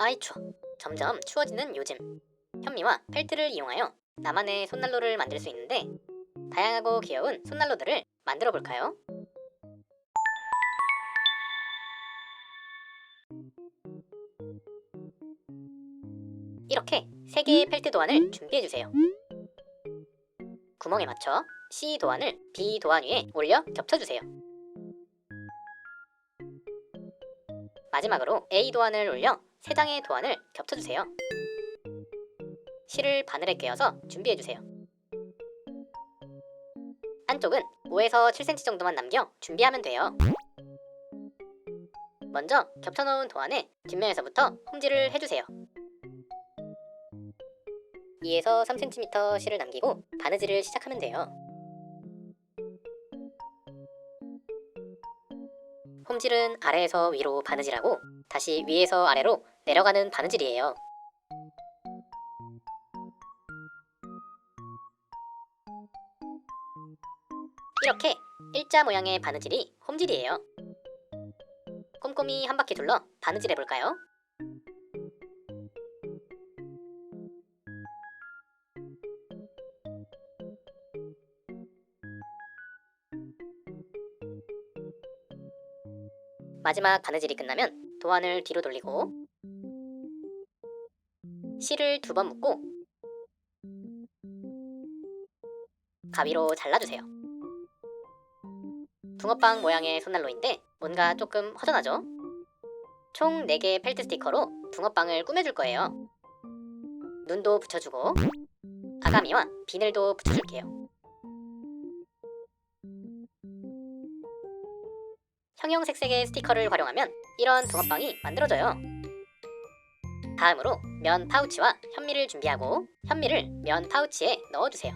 아이 추워. 점점 추워지는 요즘. 현미와 펠트를 이용하여 나만의 손난로를 만들 수 있는데 다양하고 귀여운 손난로들을 만들어 볼까요? 이렇게 세 개의 펠트 도안을 준비해 주세요. 구멍에 맞춰 C 도안을 B 도안 위에 올려 겹쳐 주세요. 마지막으로 A 도안을 올려 세 장의 도안을 겹쳐 주세요. 실을 바늘에 꿰어서 준비해 주세요. 안쪽은 5에서 7cm 정도만 남겨 준비하면 돼요. 먼저 겹쳐놓은 도안에 뒷면에서부터 홈질을 해주세요. 2에서 3cm 실을 남기고 바느질을 시작하면 돼요. 홈질은 아래에서 위로 바느질하고 다시 위에서 아래로 내려가는 바느질이에요. 이렇게 일자 모양의 바느질이 홈질이에요. 꼼꼼히 한 바퀴 둘러 바느질 해볼까요? 마지막 바느질이 끝나면 도안을 뒤로 돌리고 실을 두 번 묶고 가위로 잘라주세요. 붕어빵 모양의 손난로인데 뭔가 조금 허전하죠? 총 4개의 펠트 스티커로 붕어빵을 꾸며줄 거예요. 눈도 붙여주고 아가미와 비늘도 붙여줄게요. 형형색색의 스티커를 활용하면 이런 붕어빵이 만들어져요. 다음으로 면 파우치와 현미를 준비하고 현미를 면 파우치에 넣어주세요.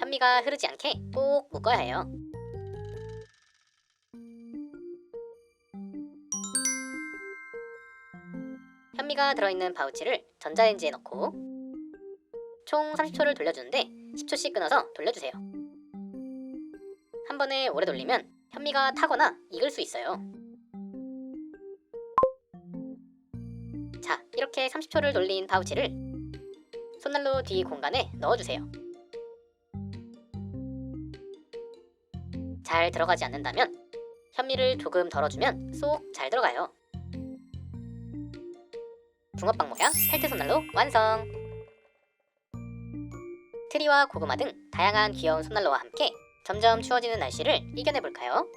현미가 흐르지 않게 꼭 묶어야 해요. 현미가 들어있는 파우치를 전자레인지에 넣고 총 30초를 돌려주는데 10초씩 끊어서 돌려주세요. 한 번에 오래 돌리면 현미가 타거나 익을 수 있어요. 자, 이렇게 30초를 돌린 파우치를 손난로 뒤 공간에 넣어주세요. 잘 들어가지 않는다면 현미를 조금 덜어주면 쏙 잘 들어가요. 붕어빵 모양 펠트 손난로 완성! 트리와 고구마 등 다양한 귀여운 손난로와 함께 점점 추워지는 날씨를 이겨내볼까요?